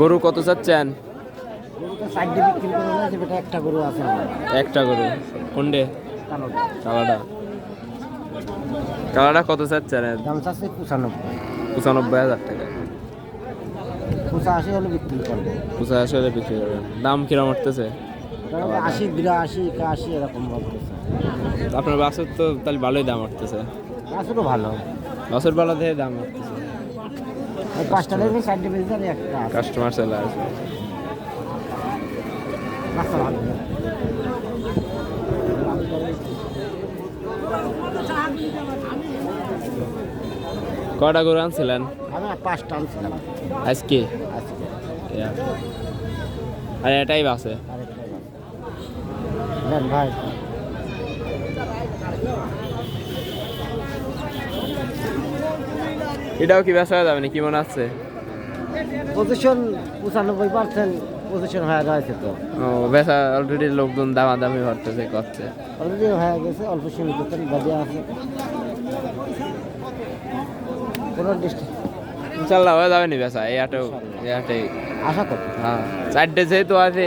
গরু কত চাচ্ছেন? একটা গরু। আছে একটা গরু কোনডে? কালাডা। কালাডা কত চাচ্ছেন? দাম চাচ্ছে পঁচানব্বই পঁচানব্বই হাজার টাকা। পঁচাশি হলে বিক্রি করব। পঁচাশি হলে বিক্রি করবেন দাম কিরম উঠতেছে? আশি বিরাশি একাশি এরকম আপনার বাসের তো তাহলে ভালোই দাম উঠতেছে। আসলে ভালো। বাসের বেলা থেকে দাম উঠতেছে। পাঁচটা বেশি আর একটা কাস্টমার চলে আসবে কটা গরু আনছিলেন? পাঁচটা আনছিলাম। আজকে? আজকে। আর এটাই বাসে। দেন ভাই। এটাও কি ব্যবসা যাবে না কি মনে আছে পজিশন পঁচানব্বই পার্সেন্ট পজিশন হয়ে রয়েছে তো। ও বেচা অলরেডি লোকজন দামাদামি করতেছে করছে। অলরেডি হয়ে গেছে অল্প সীমিত বাজে আছে। কোনো ডিস্ট্রিক্ট ইনশাল্লাহ হয়ে যাবে নি বেচা এই আটেও এই আটে আশা করি হ্যাঁ চারটে যেহেতু আছে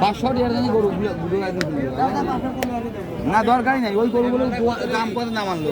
পাঁচশো গরু না দরকারই নাই। ওই গরুগুলো দাম কত নামালো